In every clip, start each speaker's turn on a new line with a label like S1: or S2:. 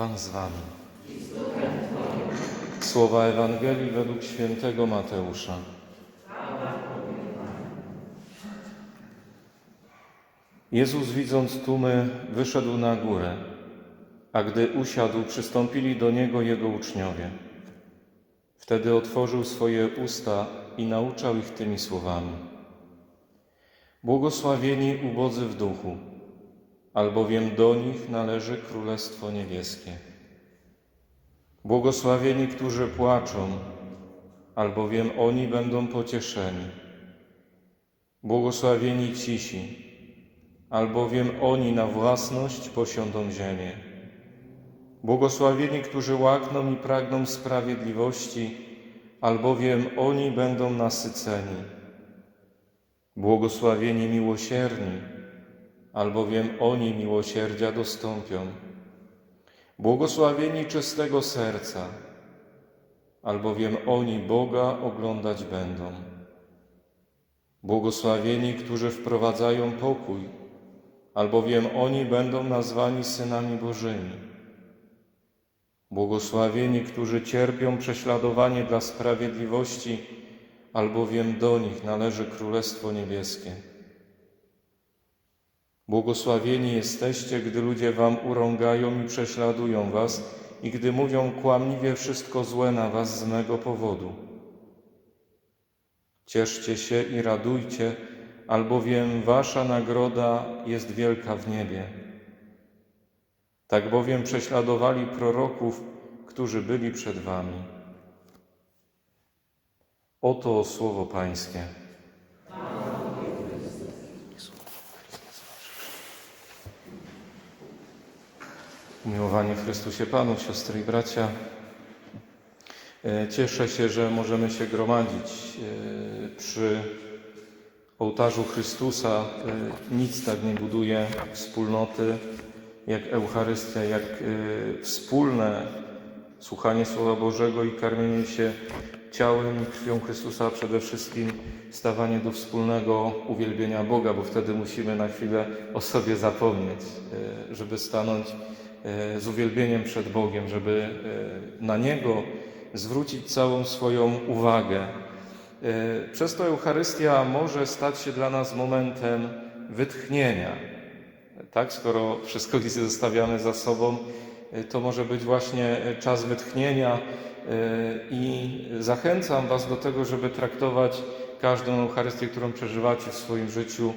S1: Pan z Wami. Słowa Ewangelii według świętego Mateusza. Jezus, widząc tłumy, wyszedł na górę, a gdy usiadł, przystąpili do Niego Jego uczniowie. Wtedy otworzył swoje usta i nauczał ich tymi słowami. Błogosławieni ubodzy w duchu, albowiem do nich należy Królestwo Niebieskie. Błogosławieni, którzy płaczą, albowiem oni będą pocieszeni. Błogosławieni cisi, albowiem oni na własność posiądą ziemię. Błogosławieni, którzy łakną i pragną sprawiedliwości, albowiem oni będą nasyceni. Błogosławieni miłosierni, albowiem oni miłosierdzia dostąpią. Błogosławieni czystego serca, albowiem oni Boga oglądać będą. Błogosławieni, którzy wprowadzają pokój, albowiem oni będą nazwani synami Bożymi. Błogosławieni, którzy cierpią prześladowanie dla sprawiedliwości, albowiem do nich należy Królestwo Niebieskie. Błogosławieni jesteście, gdy ludzie wam urągają i prześladują was i gdy mówią kłamliwie wszystko złe na was z mego powodu. Cieszcie się i radujcie, albowiem wasza nagroda jest wielka w niebie. Tak bowiem prześladowali proroków, którzy byli przed wami. Oto słowo Pańskie. Umiłowanie w Chrystusie Panu, siostry i bracia. e, Cieszę się, że możemy się gromadzić e, przy ołtarzu Chrystusa. E, Nic tak nie buduje wspólnoty jak Eucharystia, jak wspólne słuchanie Słowa Bożego i karmienie się ciałem i krwią Chrystusa, a przede wszystkim stawanie do wspólnego uwielbienia Boga, bo wtedy musimy na chwilę o sobie zapomnieć, żeby stanąć z uwielbieniem przed Bogiem, żeby e, na Niego zwrócić całą swoją uwagę. E, Przez to Eucharystia może stać się dla nas momentem wytchnienia. Tak, skoro wszystko gdzieś zostawiamy za sobą, e, to może być właśnie e, czas wytchnienia e, i zachęcam Was do tego, żeby traktować każdą Eucharystię, którą przeżywacie w swoim życiu,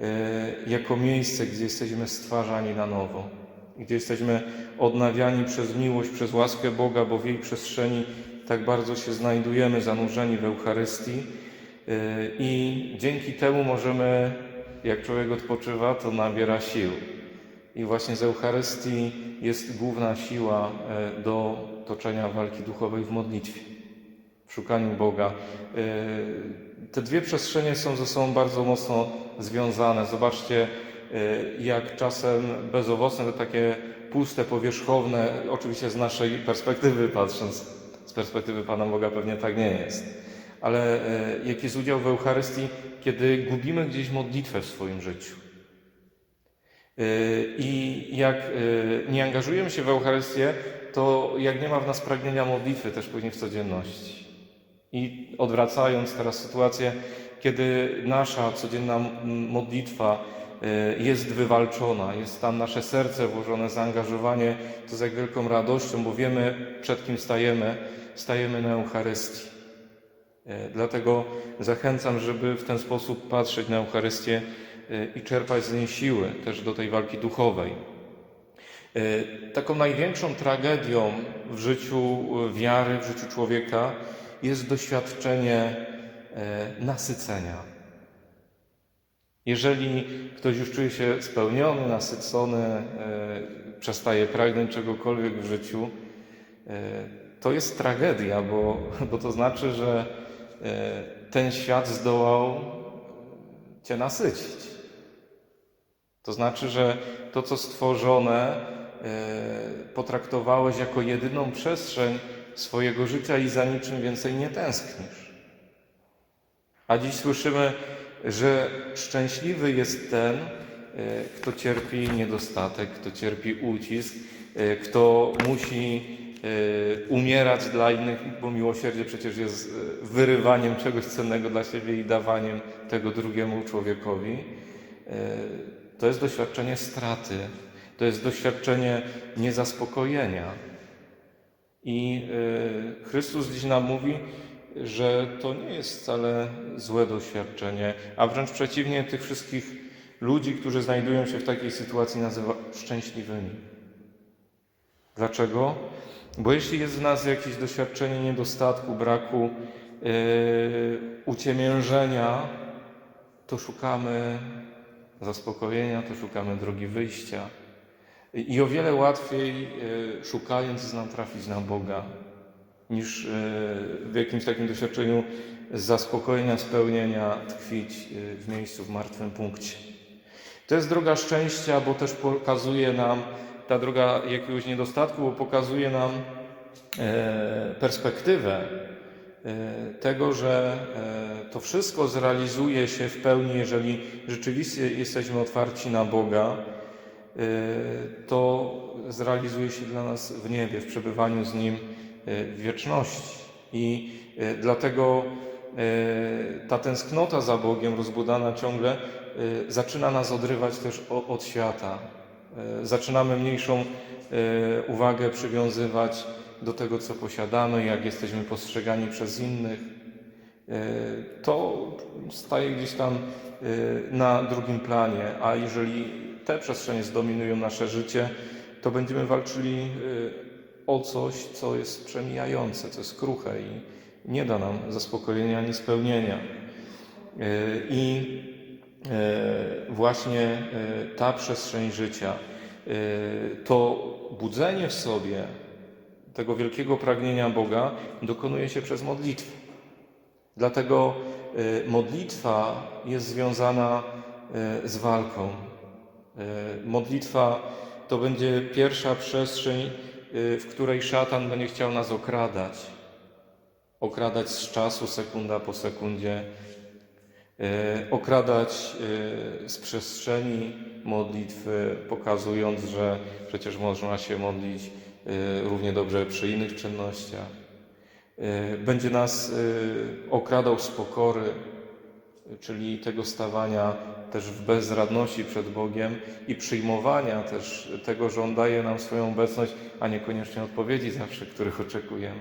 S1: e, jako miejsce, gdzie jesteśmy stwarzani na nowo, gdzie jesteśmy odnawiani przez miłość, przez łaskę Boga, bo w jej przestrzeni tak bardzo się znajdujemy zanurzeni w Eucharystii e, i dzięki temu możemy, jak człowiek odpoczywa, to nabiera sił. I właśnie z Eucharystii jest główna siła e, do toczenia walki duchowej w modlitwie, w szukaniu Boga. E, Te dwie przestrzenie są ze sobą bardzo mocno związane. Zobaczcie, jak czasem bezowocne, takie puste, powierzchowne, oczywiście z naszej perspektywy patrząc, z perspektywy Pana Boga pewnie tak nie jest. Ale e, jaki jest udział w Eucharystii, kiedy gubimy gdzieś modlitwę w swoim życiu. Yy, I jak nie angażujemy się w Eucharystię, to jak nie ma w nas pragnienia modlitwy też później w codzienności. I odwracając teraz sytuację, kiedy nasza codzienna modlitwa jest wywalczona, jest tam nasze serce włożone, zaangażowanie, to z jak wielką radością, bo wiemy przed kim stajemy, stajemy na Eucharystii. Yy, Dlatego zachęcam, żeby w ten sposób patrzeć na Eucharystię yy, i czerpać z niej siły też do tej walki duchowej. Taką największą tragedią w życiu wiary, w życiu człowieka jest doświadczenie nasycenia. Jeżeli ktoś już czuje się spełniony, nasycony, yy, przestaje pragnąć czegokolwiek w życiu, yy, to jest tragedia, bo, bo to znaczy, że yy, ten świat zdołał Cię nasycić. To znaczy, że to, co stworzone, potraktowałeś jako jedyną przestrzeń swojego życia i za niczym więcej nie tęsknisz. A dziś słyszymy, że szczęśliwy jest ten, e, kto cierpi niedostatek, kto cierpi ucisk, e, kto musi e, umierać dla innych, bo miłosierdzie przecież jest wyrywaniem czegoś cennego dla siebie i dawaniem tego drugiemu człowiekowi. To jest doświadczenie straty, to jest doświadczenie niezaspokojenia. I Chrystus dziś nam mówi, że to nie jest wcale złe doświadczenie, a wręcz przeciwnie, tych wszystkich ludzi, którzy znajdują się w takiej sytuacji, nazywa szczęśliwymi. Dlaczego? Bo jeśli jest w nas jakieś doświadczenie niedostatku, braku, yy, uciemiężenia, to szukamy zaspokojenia, to szukamy drogi wyjścia. I o wiele łatwiej, yy, szukając, nam trafić na Boga, niż yy, w jakimś takim doświadczeniu zaspokojenia, spełnienia tkwić yy, w miejscu, w martwym punkcie. To jest droga szczęścia, bo też pokazuje nam, ta droga jakiegoś niedostatku, bo pokazuje nam e, perspektywę e, tego, że e, to wszystko zrealizuje się w pełni, jeżeli rzeczywiście jesteśmy otwarci na Boga, e, to zrealizuje się dla nas w niebie, w przebywaniu z Nim e, wieczności. I e, dlatego e, ta tęsknota za Bogiem, rozbudana ciągle, zaczyna nas odrywać też od świata. Zaczynamy mniejszą uwagę przywiązywać do tego, co posiadamy, jak jesteśmy postrzegani przez innych. To staje gdzieś tam na drugim planie, a jeżeli te przestrzenie zdominują nasze życie, to będziemy walczyli o coś, co jest przemijające, co jest kruche i nie da nam zaspokojenia ani spełnienia. E, I e, właśnie e, ta przestrzeń życia, to budzenie w sobie tego wielkiego pragnienia Boga dokonuje się przez modlitwę. Dlatego modlitwa jest związana z walką. Modlitwa to będzie pierwsza przestrzeń, w której szatan będzie chciał nas okradać. Okradać z czasu, sekunda po sekundzie, e, okradać e, z przestrzeni modlitwy, pokazując, że przecież można się modlić równie dobrze przy innych czynnościach. Będzie nas okradał z pokory, czyli tego stawania też w bezradności przed Bogiem i przyjmowania też tego, że On daje nam swoją obecność, a niekoniecznie odpowiedzi zawsze, których oczekujemy.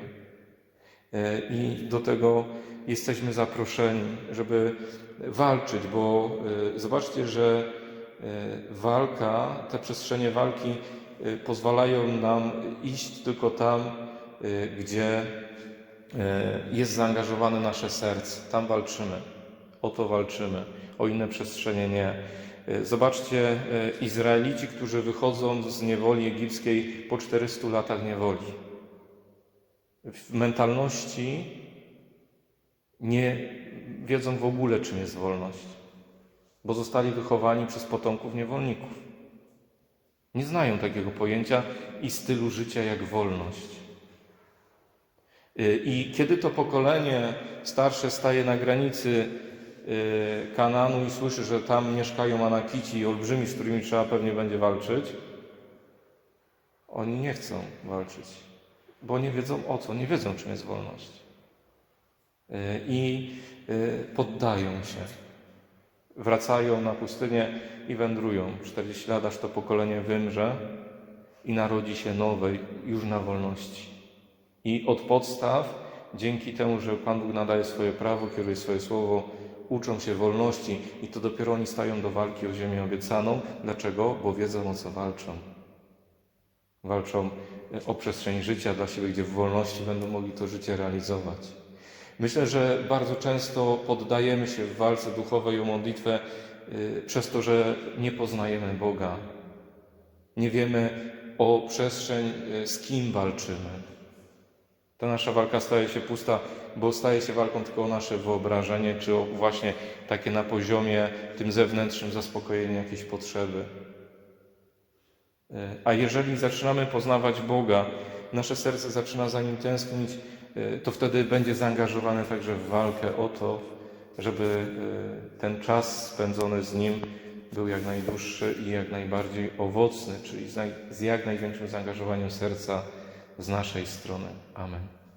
S1: E, I do tego jesteśmy zaproszeni, żeby walczyć, bo e, zobaczcie, że e, walka, te przestrzenie walki pozwalają nam iść tylko tam, gdzie jest zaangażowane nasze serce. Tam walczymy. O to walczymy. O inne przestrzenie nie. E, Zobaczcie, e, Izraelici, którzy wychodzą z niewoli egipskiej po 400 latach niewoli w mentalności nie wiedzą w ogóle, czym jest wolność, bo zostali wychowani przez potomków niewolników. Nie znają takiego pojęcia i stylu życia jak wolność. Y, I kiedy to pokolenie starsze staje na granicy y, Kananu i słyszy, że tam mieszkają Anakici i olbrzymi, z którymi trzeba pewnie będzie walczyć, oni nie chcą walczyć bo nie wiedzą o co, nie wiedzą czym jest wolność. Y, I y, poddają się. Wracają na pustynię i wędrują. 40 lat aż to pokolenie wymrze i narodzi się nowe, już na wolności. I od podstaw, dzięki temu, że Pan Bóg nadaje swoje prawo, kieruje swoje słowo, uczą się wolności i to dopiero oni stają do walki o ziemię obiecaną. Dlaczego? Bo wiedzą o co walczą walczą e, o przestrzeń życia dla siebie, gdzie w wolności będą mogli to życie realizować. Myślę, że bardzo często poddajemy się w walce duchowej o modlitwę y, przez to, że nie poznajemy Boga. Nie wiemy o przestrzeń, y, z kim walczymy. Ta nasza walka staje się pusta, bo staje się walką tylko o nasze wyobrażenie, czy o właśnie takie na poziomie tym zewnętrznym zaspokojenie jakiejś potrzeby. A jeżeli zaczynamy poznawać Boga, nasze serce zaczyna za Nim tęsknić, e, to wtedy będzie zaangażowane także w walkę o to, żeby e, ten czas spędzony z Nim był jak najdłuższy i jak najbardziej owocny, czyli z jak największym zaangażowaniem serca z naszej strony. Amen.